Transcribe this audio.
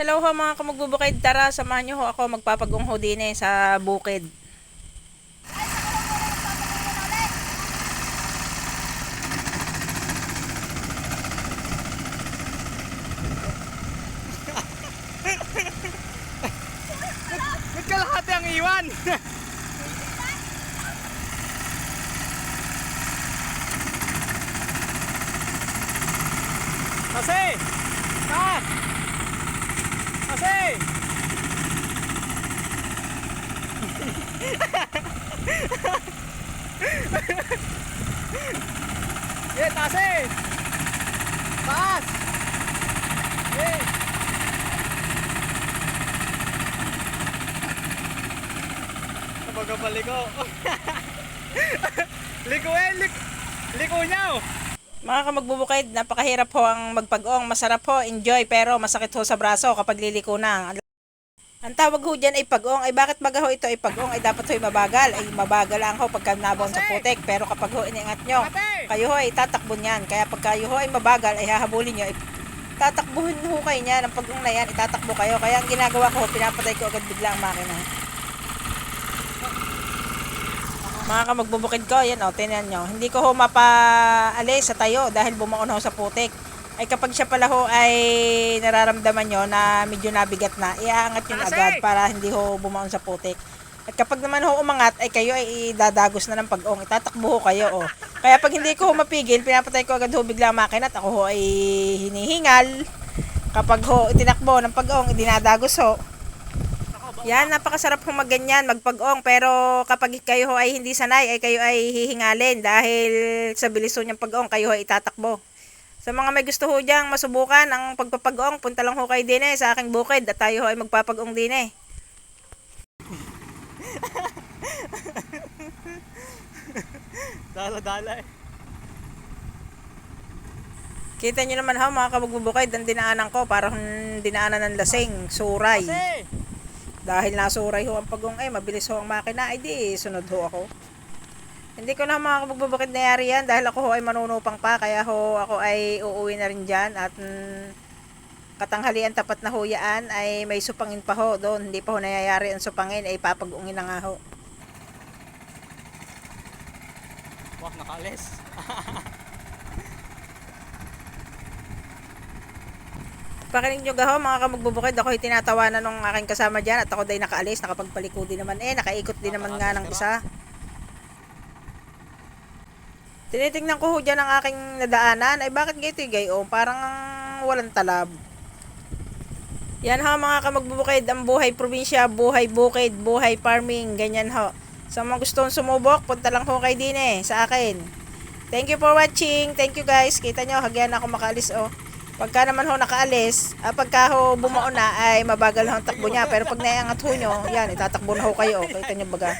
Hello ho mga kamagbubukid. Tara, samahan niyo ho ako magpapagungho din eh sa bukid. Ba't kalahati ang iwan? Kasi! Taas! Kasi! Yeah, taas eh! Taas! Yeah! Kumbaga paliko. liko eh, lik liko niya oh. Mga kamagbubukid, napakahirap ho ang magpag-ong. Masarap ho, enjoy, pero masakit ho sa braso kapag liliko na. Ang tawag ho dyan ay pag-ong. Ay bakit baga ho ito ay pag-ong? Ay dapat ho ay mabagal. Ay mabagal lang ho pagka nabon sa putik. Pero kapag ho iningat nyo, kayo ho ay tatakbo niyan. Kaya pag kayo ho ay mabagal, ay hahabulin nyo. Ay tatakbuhin ho kayo niyan. Ang pag-ong na yan, itatakbo kayo. Kaya ang ginagawa ko, pinapatay ko agad bigla ang makina. Mga kamagbubukid ko, yan o, tinan nyo. Hindi ko ho mapaalis sa tayo dahil bumaon ho sa putik. Ay kapag siya pala ho ay nararamdaman nyo na medyo nabigat na, iaangat yun agad para hindi ho bumaon sa putik. At kapag naman ho umangat, ay kayo ay idadagos na ng pag-ong. Itatakbo ho kayo, o. Kaya pag hindi ko ho mapigil, pinapatay ko agad ho bigla makina at ako ho ay hinihingal. Kapag ho itinakbo ng pag-ong, idinadagos ho. Yan, napakasarap hong magganyan, magpag-ong. Pero kapag kayo ho ay hindi sanay, ay kayo ay hihingalin dahil sa bilis ho niyang pag-ong, kayo ay itatakbo. Sa mga may gusto ho diyang masubukan ang pagpapag-ong, punta lang ho kayo din eh sa aking bukid at tayo ho ay magpapag-ong din eh. Dala-dala eh. Kita niyo naman ho mga kabagbubukid, ang dinaanan ko parang dinaanan ng lasing, suray. Kasi! Dahil nasuray ho ang pag-ong eh, mabilis ho ang makina, ay di sunod ho ako. Hindi ko na mga kabagbubukid nayari yan dahil ako ho ay manunupang pa, kaya ho ako ay uuwi na rin dyan at mm, katanghalian tapat na ho yaan ay may supangin pa ho doon. Hindi pa ho nayayari ang supangin ay papag-ungin na nga ho. Wah, nakalis. Pakinig nyo gaho mga kamagbubukid, ako ay tinatawanan ng aking kasama dyan at ako day nakaalis, nakapagpaliko din naman eh, nakaikot din naman nga ng isa. Tinitingnan ko ho dyan ang aking nadaanan, ay bakit ganito yung gayon? Parang walang talab. Yan ho mga kamagbubukid, ang buhay probinsya, buhay bukid, buhay farming, ganyan ho. Sa mga gustong sumubok, punta lang ho kay din eh, sa akin. Thank you for watching. Thank you guys. Kita nyo, hagyan ako makaalis oh. Pagka naman ho nakaalis, ah, pagka ho bumuon na ay mabagal ho ang takbo niya. Pero pag naiangat ho nyo, yan, itatakbo na ho kayo. Kita nyo baga.